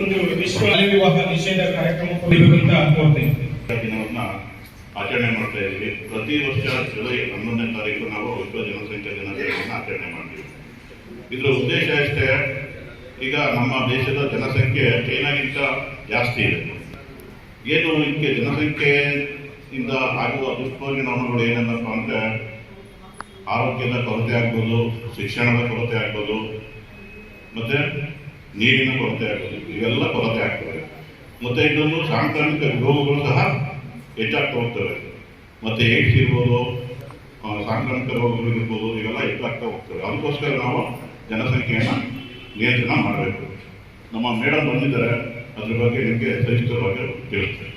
ಒಂದು ವಿಶ್ವ ವಿವಾಹ ನಿಷೇಧ ಕಾರ್ಯಕ್ರಮ ಕೊಡಬೇಕಂತ ಕೋರ್ತೇನೆ ಆಚರಣೆ ಮಾಡ್ತಾ ಇದ್ದೀವಿ. ಪ್ರತಿ ವರ್ಷ ಜುಲೈ ಹನ್ನೊಂದನೇ ತಾರೀಕು ನಾವು ವಿಶ್ವ ಜನಸಂಖ್ಯಾ ದಿನಾಚರಣೆಯನ್ನು ಆಚರಣೆ ಮಾಡ್ತೀವಿ. ಇದರ ಉದ್ದೇಶ ಅಷ್ಟೇ ಈಗ ನಮ್ಮ ದೇಶದ ಜನಸಂಖ್ಯೆ ಚೈನಾಗಿಂತ ಜಾಸ್ತಿ ಇದೆ. ಏನು ಇದಕ್ಕೆ ಜನಸಂಖ್ಯೆಯಿಂದ ಆಗುವ ದುಷ್ಪರಿಣಾಮಗಳು ಏನಂತಪ್ಪ ಅಂದರೆ ಆರೋಗ್ಯದ ಕೊರತೆ ಆಗ್ಬೋದು, ಶಿಕ್ಷಣದ ಕೊರತೆ ಆಗ್ಬೋದು, ಮತ್ತೆ ನೀರಿನ ಕೊರತೆ ಆಗ್ತದೆ ಇವೆಲ್ಲ ಕೊರತೆ ಆಗ್ತವೆ. ಮತ್ತೆ ಇದನ್ನು ಸಾಂಕ್ರಾಮಿಕ ರೋಗಗಳು ಸಹ ಹೆಚ್ಚಾಗ್ತಾ ಹೋಗ್ತವೆ. ಮತ್ತೆ ಏಡ್ಸ್ ಇರ್ಬೋದು ಸಾಂಕ್ರಾಮಿಕ ರೋಗಗಳು ಇರ್ಬೋದು, ಇವೆಲ್ಲ ಹೆಚ್ಚಾಗ್ತಾ ಹೋಗ್ತವೆ. ಅದಕ್ಕೋಸ್ಕರ ನಾವು ಜನಸಂಖ್ಯೆಯನ್ನು ನಿಯಂತ್ರಣ ಮಾಡಬೇಕು. ನಮ್ಮ ಮೇಡಮ್ ಬಂದಿದ್ದಾರೆ. ಅದ್ರ ಬಗ್ಗೆ ನಿಮಗೆ ಸವಿಸ್ತರವಾಗಿ ತಿಳಿಸ್ತಾರೆ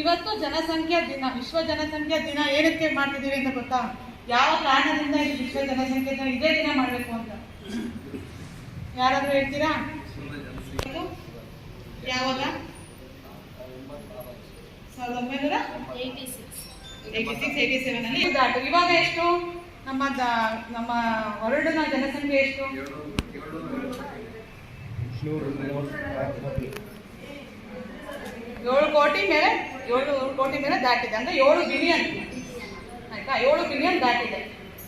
ಇವತ್ತು ಜನಸಂಖ್ಯಾ ದಿನ, ವಿಶ್ವ ಜನಸಂಖ್ಯಾ ದಿನ ಏನಕ್ಕೆ ಮಾಡ್ತಿದ್ದೀವಿ ಅಂತ ಗೊತ್ತಾ? ಯಾವ ಕಾರಣದಿಂದ ವಿಶ್ವ ಜನಸಂಖ್ಯಾ ದಿನ ಇದೇ ದಿನ ಮಾಡಬೇಕು ಅಂತ? ಯಾರಾದ್ರೂ ಹೇಳ್ತೀರಾ? ಯಾವಾಗ? ಸಾವಿರದ ಒಂಬೈನೂರ ಏಯ್ಟಿ ಸಿಕ್ಸ್ ಏಯ್ಟಿ ಸೆವೆನ್ ಅಲ್ಲಿ. ದಾಟು ಇವಾಗ ಎಷ್ಟು? ನಮ್ಮ ದ- ನಮ್ಮ ಹೊರಡಿನ ಜನಸಂಖ್ಯೆ ಎಷ್ಟು? ಏಳು ಕೋಟಿ ಮೇಲೆ ಏಳು ಕೋಟಿ ಮೇಲೆ ದಾಟಿದೆ. ಅಂದ್ರೆ ಏಳು ಬಿಲಿಯನ್ ಆಯ್ತಾ? ಏಳು ಬಿಲಿಯನ್ ದಾಟಿದೆ.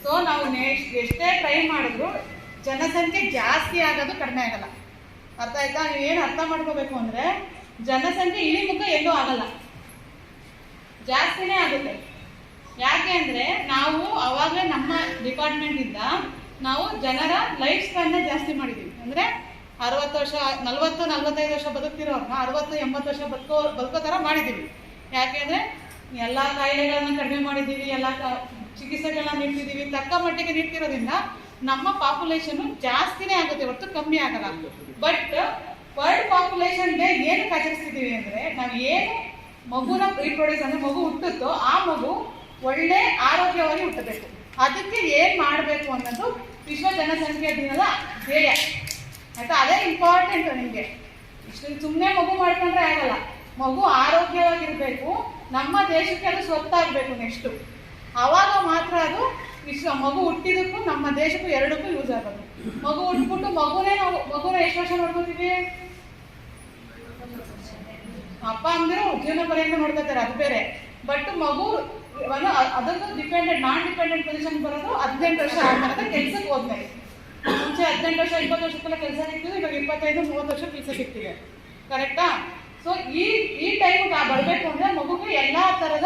ಸೊ ನಾವು ನೆಕ್ಸ್ಟ್ ಎಷ್ಟೇ ಟ್ರೈ ಮಾಡಿದ್ರು ಜನಸಂಖ್ಯೆ ಜಾಸ್ತಿ ಆಗೋದು ಕಡಿಮೆ ಆಗಲ್ಲ. ಅರ್ಥ ಆಯ್ತಾ? ನೀವು ಏನು ಅರ್ಥ ಮಾಡ್ಕೋಬೇಕು ಅಂದ್ರೆ, ಜನಸಂಖ್ಯೆ ಇಳಿಮುಖ ಎಲ್ಲೂ ಆಗಲ್ಲ. ಜಾಸ್ತಿನೇ ಆಗುತ್ತೆ. ಯಾಕೆ ಅಂದರೆ, ನಾವು ಅವಾಗಲೇ ನಮ್ಮ ಡಿಪಾರ್ಟ್ಮೆಂಟ್ ಇಂದ ನಾವು ಜನರ ಲೈಫ್ ಸ್ಪ್ಯಾನ್ ಜಾಸ್ತಿ ಮಾಡಿದೀವಿ. ಅಂದ್ರೆ, ಅರವತ್ತು ವರ್ಷ, ನಲ್ವತ್ತು, ನಲ್ವತ್ತೈದು ವರ್ಷ ಬದುಕ್ತಿರೋರ್ನ ಅರವತ್ತು, ಎಂಬತ್ತು ವರ್ಷ ಬದುಕೋ ಬದುಕೋ ಥರ ಮಾಡಿದ್ದೀವಿ ಯಾಕೆಂದ್ರೆ ಎಲ್ಲ ಕಾಯಿಲೆಗಳನ್ನು ಕಡಿಮೆ ಮಾಡಿದ್ದೀವಿ ಎಲ್ಲ ಚಿಕಿತ್ಸೆಗಳನ್ನ ನೀಡ್ತಿದ್ದೀವಿ ತಕ್ಕ ಮಟ್ಟಿಗೆ ನೀಡ್ತಿರೋದ್ರಿಂದ ನಮ್ಮ ಪಾಪ್ಯುಲೇಷನ್ ಜಾಸ್ತಿನೇ ಆಗುತ್ತೆ ಹೊರತು ಕಮ್ಮಿ ಆಗಲ್ಲ. ಬಟ್ ವರ್ಲ್ಡ್ ಪಾಪ್ಯುಲೇಷನ್ ಡೇ ಏನು ಆಚರಿಸ್ತಿದ್ದೀವಿ ಅಂದ್ರೆ, ನಾವು ಏನು ಮಗುನ ರೀಪ್ರೊಡ್ಯೂಸ್ ಅಂದ್ರೆ ಮಗು ಹುಟ್ಟುತ್ತೋ ಆ ಮಗು ಒಳ್ಳೆ ಆರೋಗ್ಯವಾಗಿ ಹುಟ್ಟಬೇಕು. ಅದಕ್ಕೆ ಏನ್ ಮಾಡಬೇಕು ಅನ್ನೋದು ವಿಶ್ವ ಜನಸಂಖ್ಯೆ ದಿನದ ಧ್ಯೇಯ. ಆಯ್ತಾ? ಅದೇ ಇಂಪಾರ್ಟೆಂಟ್ ನಿಮಗೆ. ಇಷ್ಟು ಸುಮ್ಮನೆ ಮಗು ಮಾಡ್ಕೊಂಡ್ರೆ ಆಗಲ್ಲ. ಮಗು ಆರೋಗ್ಯವಾಗಿರ್ಬೇಕು. ನಮ್ಮ ದೇಶಕ್ಕೆ ಅದು ಸ್ವತ್ತಾಗಬೇಕು ನೆಕ್ಸ್ಟು ಆವಾಗ ಮಾತ್ರ ಅದು ವಿಶ್ವ ಮಗು ಹುಟ್ಟಿದಕ್ಕೂ ನಮ್ಮ ದೇಶಕ್ಕೂ ಎರಡಕ್ಕೂ ಯೂಸ್ ಆಗೋದು. ಮಗು ಹುಟ್ಬಿಟ್ಟು ಮಗುನೇ ನಾವು ಮಗುನ ಎಷ್ಟು ವರ್ಷ ನೋಡ್ಕೋತೀವಿ? ಅಪ್ಪ ಅಂದಿರೋ ಜೀವನ ಪರ್ಯಂತ ನೋಡ್ಕೋತಾರೆ, ಅದು ಬೇರೆ. ಬಟ್ ಮಗು ಒಂದು ಅ- ಡಿಪೆಂಡೆಂಟ್ ನಾನ್ ಡಿಪೆಂಡೆಂಟ್ ಪೊಸಿಷನ್ ಬರೋದು ಹದಿನೆಂಟು ವರ್ಷ ಆದ್ಮೇಲೆ ಕೆಲ್ಸಕ್ಕೆ ಹೋದ್ಮೇಲೆ. ಮುಂಚೆ ಹದಿನೆಂಟು ವರ್ಷ, ಇಪ್ಪತ್ತು ವರ್ಷಕ್ಕೆಲ್ಲ ಕೆಲಸ ಸಿಗ್ತಿದೆ ಇವಾಗ ಇಪ್ಪತ್ತೈದು, ಮೂವತ್ತು ವರ್ಷ ಕೆಲಸ ಸಿಗ್ತಿದೆ. ಕರೆಕ್ಟಾ ಸೊ ಈ ಈ ಟೈಮ್ ಬರಬೇಕು ಅಂದ್ರೆ ಮಗುಗೆ ಎಲ್ಲಾ ತರದ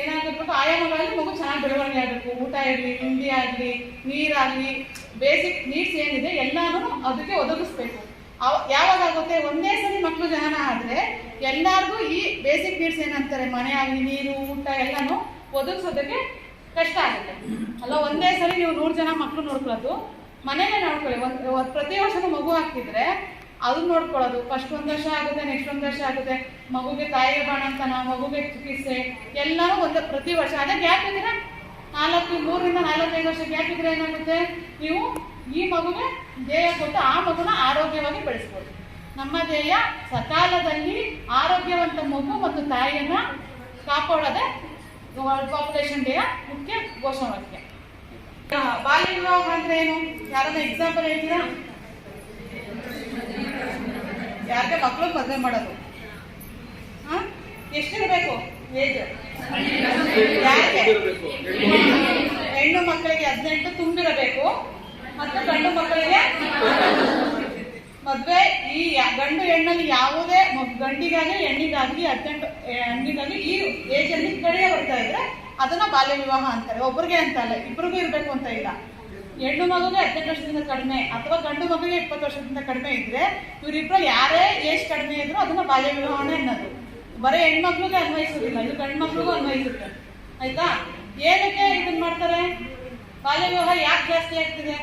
ಏನಾಗಿರ್ಬೇಕು ಆಯಾಮಗಳಲ್ಲಿ ಮಗು ಚೆನ್ನಾಗಿ ಬೆಳವಣಿಗೆ ಆಗಬೇಕು. ಊಟ ಇರಲಿ, ತಿಂಡಿ ಆಗಲಿ, ನೀರಾಗಲಿ ಬೇಸಿಕ್ ನೀಡ್ಸ್ ಏನಿದೆ ಎಲ್ಲಾನು ಅದಕ್ಕೆ ಒದಗಿಸ್ಬೇಕು. ಯಾವಾಗ ಆಗುತ್ತೆ? ಒಂದೇ ಸರಿ ಮಕ್ಕಳು ಜನನ ಆದರೆ ಎಲ್ಲಾರ್ಗೂ ಈ ಬೇಸಿಕ್ ನೀಡ್ಸ್ ಏನಂತಾರೆ? ಮನೆ ಆಗಲಿ, ನೀರು, ಊಟ ಎಲ್ಲಾನು ಒದಗಿಸೋದಕ್ಕೆ ಕಷ್ಟ ಆಗುತ್ತೆ. ಅಲ್ಲ, ಒಂದೇ ಸರಿ ನೀವು ನೂರು ಜನ ಮಕ್ಕಳು ನೋಡ್ಕೊಳ್ಳೋದು ಮನೇಲೆ ನೋಡ್ಕೊಳ್ಳಿ. ಒಂದ್ ಪ್ರತಿ ವರ್ಷನೂ ಮಗು ಹಾಕಿದ್ರೆ ಅದನ್ನ ನೋಡ್ಕೊಳ್ಳೋದು. ಫಸ್ಟ್ ಒಂದ್ ವರ್ಷ ಆಗುತ್ತೆ ನೆಕ್ಸ್ಟ್ ಒಂದ್ ವರ್ಷ ಆಗುತ್ತೆ. ಮಗುಗೆ ತಾಯಿಗೆ ಬಾಣಂತನ ಮಗುಗೆ ಚಿಕಿತ್ಸೆ, ಎಲ್ಲಾನು ಒಂದು ಪ್ರತಿ ವರ್ಷ. ಅದೇ ಗ್ಯಾಪ್ ಇದ್ರೆ ನಾಲ್ಕು ಮೂರರಿಂದ ನಾಲ್ಕೈದು ವರ್ಷ ಗ್ಯಾಪ್ ಇದ್ರೆ ಏನಾಗುತ್ತೆ? ನೀವು ಈ ಮಗುಗೆ ಧ್ಯೇಯ ಕೊಟ್ಟು ಆ ಮಗುನ ಆರೋಗ್ಯವಾಗಿ ಬೆಳೆಸ್ಬೋದು. ನಮ್ಮ ಧ್ಯೇಯ ಸಕಾಲದಲ್ಲಿ ಆರೋಗ್ಯವಂತ ಮಗು ಮತ್ತು ತಾಯಿಯನ್ನ ಕಾಪಾಡೋದೇ ವರ್ಲ್ಡ್ ಪಾಪ್ಯುಲೇಷನ್ ಡೇಯ ಮುಖ್ಯ ಘೋಷವಾಕ್ಯ. ಬಾಲ್ಯ ವಿವಾಹ ಅಂದ್ರೆ ಏನು? ಯಾರನ್ನ ಎಕ್ಸಾಂಪಲ್ ಹೇಳ್ತೀರಾ? ಯಾರಿಗೆ ಮಕ್ಕಳು ಮದುವೆ ಮಾಡೋದು. ಹಾ? ಎಷ್ಟಿರಬೇಕು ಏಜ್? ಹೆಣ್ಣು ಮಕ್ಕಳಿಗೆ ಹದಿನೆಂಟು ತುಂಬಿರಬೇಕು. ಮತ್ತು ಗಂಡು ಮಕ್ಕಳಿಗೆ? ಮದ್ವೆ ಈ ಗಂಡು ಹೆಣ್ಣಲ್ಲಿ ಯಾವುದೇ ಗಂಡಿಗಾಗಲಿ, ಹೆಣ್ಣಿಗಾಗಲಿ ಹದಿನೆಂಟು ಹೆಣ್ಣಿಗಾಗಲಿ ಈ ಏಜ್ ಅಲ್ಲಿ ಕಡಿಮೆ ಬರ್ತಾ ಇದ್ರೆ ಅದನ್ನ ಬಾಲ್ಯ ವಿವಾಹ ಅಂತಾರೆ. ಒಬ್ರಿಗೆ ಅಂತ ಅಲ್ಲ, ಇಬ್ರಿಗೂ ಇರ್ಬೇಕು ಅಂತ ಇಲ್ಲ. ಹೆಣ್ಣು ಮಗುಗೆ ಹದಿನೆಂಟು ವರ್ಷದಿಂದ ಕಡಿಮೆ ಅಥವಾ ಗಂಡು ಮಗುಗೆ ಇಪ್ಪತ್ತು ವರ್ಷದಿಂದ ಕಡಿಮೆ ಇದ್ರೆ ಇವರಿಬ್ಬರಲ್ಲಿ ಯಾರೇ ಏಜ್ ಕಡಿಮೆ ಇದ್ರು ಅದನ್ನ ಬಾಲ್ಯ ವಿವಾಹಣೆ ಅನ್ನೋದು ಬರೀ ಹೆಣ್ಮಕ್ಳಿಗೆ ಅನ್ವಯಿಸೋದಿಲ್ಲ ಇದು ಗಂಡು ಮಕ್ಳಿಗೂ ಅನ್ವಯಿಸುತ್ತೆ. ಆಯ್ತಾ? ಏನಕ್ಕೆ ಇದನ್ನ ಮಾಡ್ತಾರೆ? ಬಾಲ್ಯ ವಿವಾಹ ಯಾಕೆ ಜಾಸ್ತಿ ಆಗ್ತಿದೆ?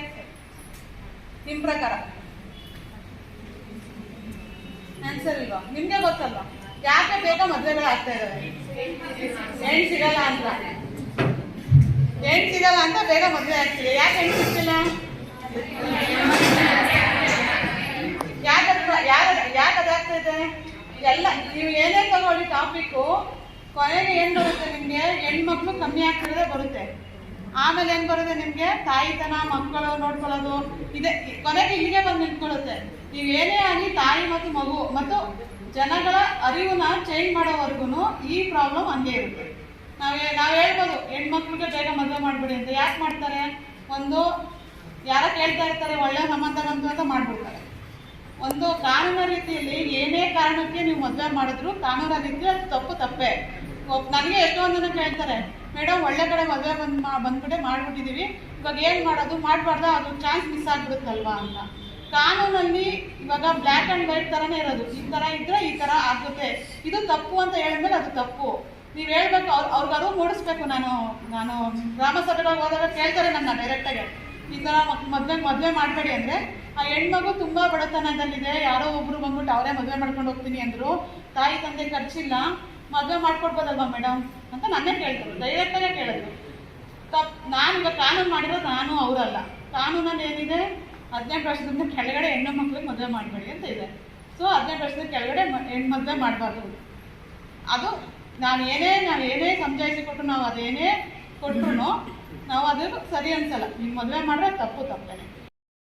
ನಿಮ್ ಪ್ರಕಾರ? ಆನ್ಸರ್ ಇಲ್ವಾ? ನಿಮ್ಗೆ ಗೊತ್ತಲ್ವಾ? ಯಾಕೆ ಬೇಗ ಮದ್ವೆಗಳು ಆಗ್ತಾ ಇದಾವೆ? ಹೆಣ್ ಸಿಗಲ್ಲ ಅಂತ. ಹೆಣ್ ಸಿಗಲ್ಲ ಅಂತ ಬೇಗ ಮದುವೆ ಆಗ್ತಿದೆ ಯಾಕೆ ಹೆಣ್ಣು ಸಿಗ್ತಿಲ್ಲ ಯಾಕೆ ಯಾರು ಯಾಕೆ ಅದಾಗ್ತಿದೆ ಎಲ್ಲ ನೀವು ಏನೇ ತಗೊಳ್ಳಿ ಟಾಪಿಕ್ಕು, ಕೊನೆಗೆ ಏನು ಬರುತ್ತೆ ನಿಮಗೆ? ಹೆಣ್ಮಕ್ಳು ಕಮ್ಮಿ ಆಗ್ತಿರೋದೇ ಬರುತ್ತೆ. ಆಮೇಲೆ ಏನು ಬರುತ್ತೆ ನಿಮಗೆ? ತಾಯಿತನ, ಮಕ್ಕಳು ನೋಡ್ಕೊಳ್ಳೋದು. ಇದೆ ಕೊನೆಗೆ ಇಲ್ಲಿಗೆ ಬಂದು ನಿಂತ್ಕೊಳ್ಳುತ್ತೆ. ನೀವು ಏನೇ ಆಗಲಿ ತಾಯಿ ಮತ್ತು ಮಗು ಮತ್ತು ಜನಗಳ ಅರಿವನ್ನ ಚೇಂಜ್ ಮಾಡೋವರೆಗೂ ಈ ಪ್ರಾಬ್ಲಮ್ ಹಂಗೆ ಇರುತ್ತೆ. ನಾವೇ ನಾವು ಹೇಳ್ಬೋದು, ಹೆಣ್ಮಕ್ಳಿಗೆ ಬೇಗ ಮದುವೆ ಮಾಡ್ಬಿಡಿ ಅಂತ. ಯಾಕೆ ಮಾಡ್ತಾರೆ? ಒಂದು, ಯಾರ ಕೇಳ್ತಾ ಇರ್ತಾರೆ, ಒಳ್ಳೆ ಸಂಬಂಧ ಬಂತು ಅಂತ ಮಾಡ್ಬಿಡ್ತಾರೆ. ಒಂದು ಕಾನೂನು ರೀತಿಯಲ್ಲಿ ಏನೇ ಕಾರಣಕ್ಕೆ ನೀವು ಮದುವೆ ಮಾಡಿದ್ರು, ಕಾನೂನು ರೀತಿ ಅದು ತಪ್ಪು, ತಪ್ಪೇ. ನನಗೆ ಎಷ್ಟೊಂದು ಜನ ಕೇಳ್ತಾರೆ ಮೇಡಮ್ ಒಳ್ಳೆ ಕಡೆ ಮದುವೆ ಬಂದು ಬಂದ್ಬಿಟ್ಟೆ ಮಾಡ್ಬಿಟ್ಟಿದ್ದೀವಿ ಇವಾಗ ಏನು ಮಾಡೋದು? ಮಾಡಬಾರ್ದ? ಅದು ಚಾನ್ಸ್ ಮಿಸ್ ಆಗ್ಬಿಡುತ್ತಲ್ವಾ? ಅಂತ. ಕಾನೂನಲ್ಲಿ ಇವಾಗ ಬ್ಲ್ಯಾಕ್ ಆ್ಯಂಡ್ ವೈಟ್ ಥರನೇ ಇರೋದು. ಈ ಥರ ಇದ್ದರೆ ಈ ಥರ ಆಗುತ್ತೆ. ಇದು ತಪ್ಪು ಅಂತ ಹೇಳಿದ್ಮೇಲೆ ಅದು ತಪ್ಪು. ನೀವ್ ಹೇಳ್ಬೇಕು, ಅವ್ರು, ಅವ್ರಿಗೆ ಅರಿವು ಮೂಡಿಸ್ಬೇಕು ನಾನು ನಾನು ಗ್ರಾಮ ಸಭೆಗಳಿಗೆ ಹೋದಾಗ ಕೇಳ್ತಾರೆ ನನ್ನ ಡೈರೆಕ್ಟಾಗಿ ಈ ಥರ ಮದ್ವೆ ಮದ್ವೆ ಮಾಡಬೇಡಿ ಅಂದ್ರೆ, ಆ ಹೆಣ್ಮಗು ತುಂಬಾ ಬಡತನದಲ್ಲಿದೆ, ಯಾರೋ ಒಬ್ರು ಬಂದ್ಬಿಟ್ಟು ಅವರೇ ಮದುವೆ ಮಾಡ್ಕೊಂಡು ಹೋಗ್ತೀನಿ ಅಂದ್ರು, ತಾಯಿ ತಂದೆ ಖರ್ಚಿಲ್ಲ, ಮದುವೆ ಮಾಡ್ಕೊಡ್ಬೋದಲ್ವಾ ಮೇಡಮ್ ಅಂತ ನನ್ನೇ ಕೇಳ್ತಾರೆ ಡೈರೆಕ್ಟಾಗೆ ಕೇಳಿದ್ರು. ತಪ್ಪು ನಾನು ಇವಾಗ ಕಾನೂನು ಮಾಡಿರೋದು ನಾನು ಅವರಲ್ಲ. ಕಾನೂನಲ್ಲಿ ಏನಿದೆ? ಹದಿನೆಂಟು ವರ್ಷದಿಂದ ಕೆಳಗಡೆ ಹೆಣ್ಣು ಮಕ್ಳಿಗೆ ಮದುವೆ ಮಾಡಬೇಡಿ ಅಂತ ಇದೆ. ಸೊ, ಹದಿನೆಂಟು ವರ್ಷದ ಕೆಳಗಡೆ ಹೆಣ್ಣು ಮದುವೆ ಮಾಡಬಾರ್ದು. ಅದು ನಾನು ಏನೇ ನಾನು ಏನೇ ಕೊಟ್ಟು ನಾವು ಅದೇನೇ ಕೊಟ್ಟರು ನಾವು ಅದು ಸರಿ ಅನ್ಸಲ್ಲ. ನೀವು ಮದುವೆ ಮಾಡಿದ್ರೆ ತಪ್ಪು ತಪ್ಪೇನೆ